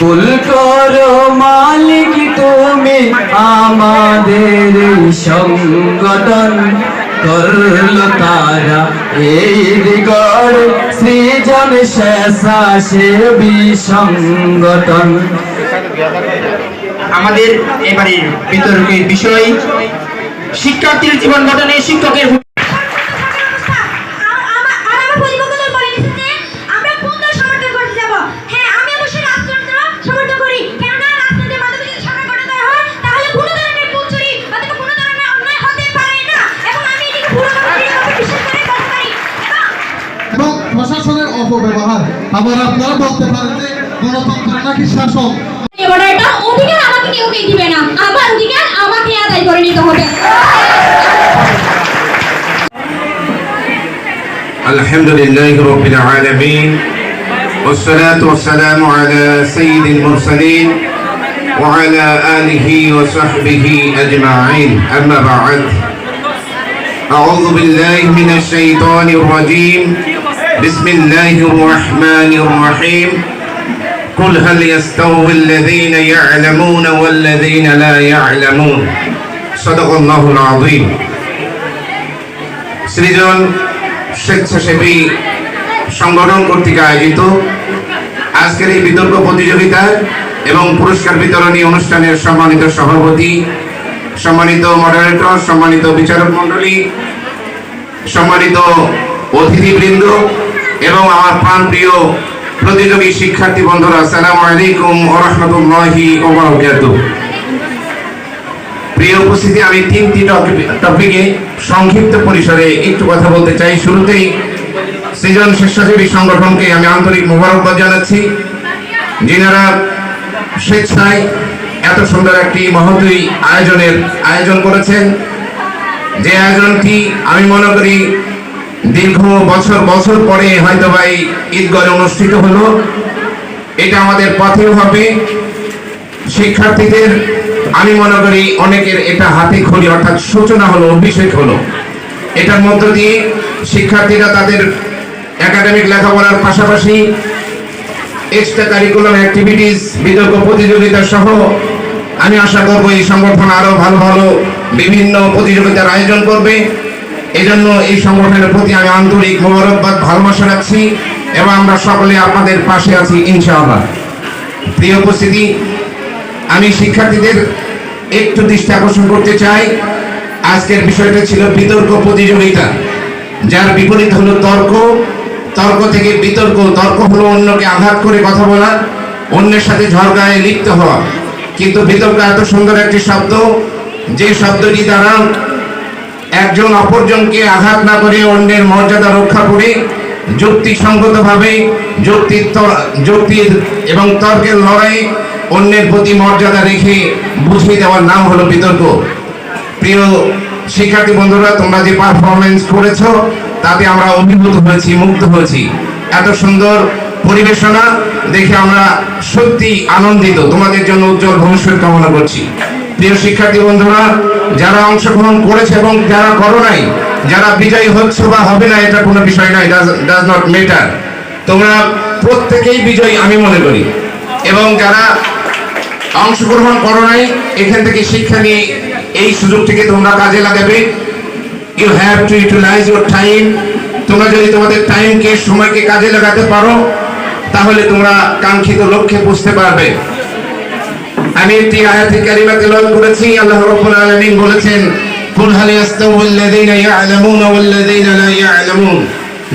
কবুল মালিক, তুমি আমাদের সংগঠন। করল তারা এই দিগর সৃজন স্বেচ্ছাসেবী সংগঠন আমাদের এবারে বিতর্কের বিষয়, শিক্ষার্থীর জীবন গঠনে শিক্ষকের অপব্যবহার আবার আপনারা বলতে পারেন যে গণতন্ত্র নাকি শাসক এবার এটা অধিকার আমাকে কেউ কেউ দিবে না আমার অধিকার আমাকে আদায় করে নিতে হবে الحمد لله رب العالمين والصلاة والسلام على سيد المرسلين وعلى آله وصحبه أجمعين أما بعد أعوذ بالله من الشيطان الرجيم بسم الله الرحمن الرحيم قل هل يستوي الذين يعلمون والذين لا يعلمون صدق الله العظيم সৃজন স্বেচ্ছাসেবী সংগঠন কর্তৃক আয়োজিত আজকের এই বিতর্ক প্রতিযোগিতা এবং পুরস্কার বিতরণী অনুষ্ঠানের সম্মানিত সভাপতি সম্মানিত মডারেটর সম্মানিত বিচারক মণ্ডলী সম্মানিত অতিথিবৃন্দ এবং আমার প্রাণ প্রিয় প্রতিযোগী শিক্ষার্থী বন্ধুরা, আসসালামু আলাইকুম ওয়া রাহমাতুল্লাহি প্রিয় উপস্থিতি, আমি তিনটি টপিক- সংক্ষিপ্ত পরিসরে একটু কথা বলতে চাই। শুরুতেই সৃজন স্বেচ্ছাসেবী সংগঠনকে আমি আন্তরিক মোবারকবাদ জানাচ্ছি। যিনারা স্বেচ্ছায় এত সুন্দর একটি মহতী আয়োজনের আয়োজন করেছেন। যে আয়োজনটি আমি মনে করি দীর্ঘ বছর বছর পরে হয়তো বা এই অনুষ্ঠিত হলো। এটা আমাদের পথেও হবে। শিক্ষার্থীদের, আমি মনে করি অনেকের এটা হাতে খড়ি, অর্থাৎ সূচনা হলো, অভিষেক হলো। এটার মধ্য দিয়ে শিক্ষার্থীরা তাদের একাডেমিক লেখাপড়ার পাশাপাশি এক্সট্রা কারিকুলাম অ্যাক্টিভিটিস বিতর্ক প্রতিযোগিতা সহ আমি আশা করব এই সংগঠন আরও ভালো ভালো বিভিন্ন প্রতিযোগিতার আয়োজন করবে। এই জন্য এই সংগঠনের প্রতি আমি আন্তরিক মোবারকবাদ, ভালোবাসা রাখছি এবং আমরা সকলে আপনাদের পাশে আছি, ইনশাআল্লাহ। প্রিয় উপস্থিতি, আমি শিক্ষার্থীদের একটু দৃষ্টি আকর্ষণ করতে চাই। আজকের বিষয়টা ছিল বিতর্ক প্রতিযোগিতা, যার বিপরীত হলো তর্ক। তর্ক থেকে বিতর্ক, তর্ক হলো অন্যকে আঘাত করে কথা বলা, অন্যের সাথে ঝগড়ায় লিপ্ত হওয়া। কিন্তু বিতর্ক এত সুন্দর একটি শব্দ, যে শব্দটি দ্বারা একজন অপরজনকে আঘাত না করে অন্যের মর্যাদা রক্ষা করে যুক্তিসঙ্গতভাবে যুক্তির তর- যুক্তির এবং তর্কের লড়াই অন্যের প্রতি মর্যাদা রেখে বুঝিয়ে দেওয়ার নাম হলো বিতর্ক। প্রিয় শিক্ষার্থী বন্ধুরা, তোমরা যে পারফরমেন্স করেছ, তাতে আমরা অভিভূত হয়েছি, মুগ্ধ হয়েছি। এত সুন্দর পরিবেশনা দেখে আমরা সত্যি আনন্দিত। তোমাদের জন্য উজ্জ্বল ভবিষ্যৎ কামনা করছি। প্রিয় শিক্ষার্থী বন্ধুরা যারা অংশগ্রহণ করেছে এবং যারা করো নাই, যারা বিজয়ী হচ্ছে বা হবে না, এটা কোনো বিষয় নয় ডাজ নট ম্যাটার তোমরা প্রত্যেকেই বিজয়ী, আমি মনে করি। এবং যারা অংশগ্রহণ করো নাই, এখান থেকে শিক্ষা নিয়ে এই সুযোগটিকে তোমরা কাজে লাগাবে। You have to utilize your time তোমরা যদি তোমাদের টাইমকে সময়কে কাজে লাগাতে পারো, তাহলে তোমরা কাঙ্ক্ষিত লক্ষ্যে বুঝতে পারবে। আমি একটি আয়াতে কারিমা তেলাওয়াত করেছি, আল্লাহ রাব্বুল আলামিন বলেছেন, কুল হাল ইয়াস্তাউল লাযীনা ইয়ালামুনা ওয়াল লাযীনা লা ইয়ালামুন।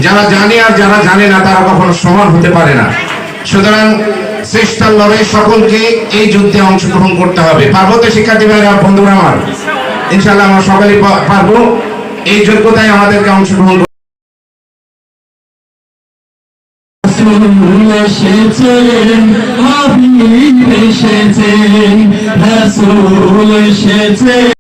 যারা জানে আর যারা জানে না, তারা কখনো সমান হতে পারে না। সুতরাং লড়াই সকলকে এই যুদ্ধে অংশগ্রহণ করতে হবে। পারব তো শিক্ষার্থী ভাইরা, বন্ধুরা আমার, ইনশাআল্লাহ আমরা সকলেই পারব। এই যোগ্যতায় আমাদেরকে অংশগ্রহণ রসুল এসেছেন হাবিব এসেছেন রসুল এসেছেন।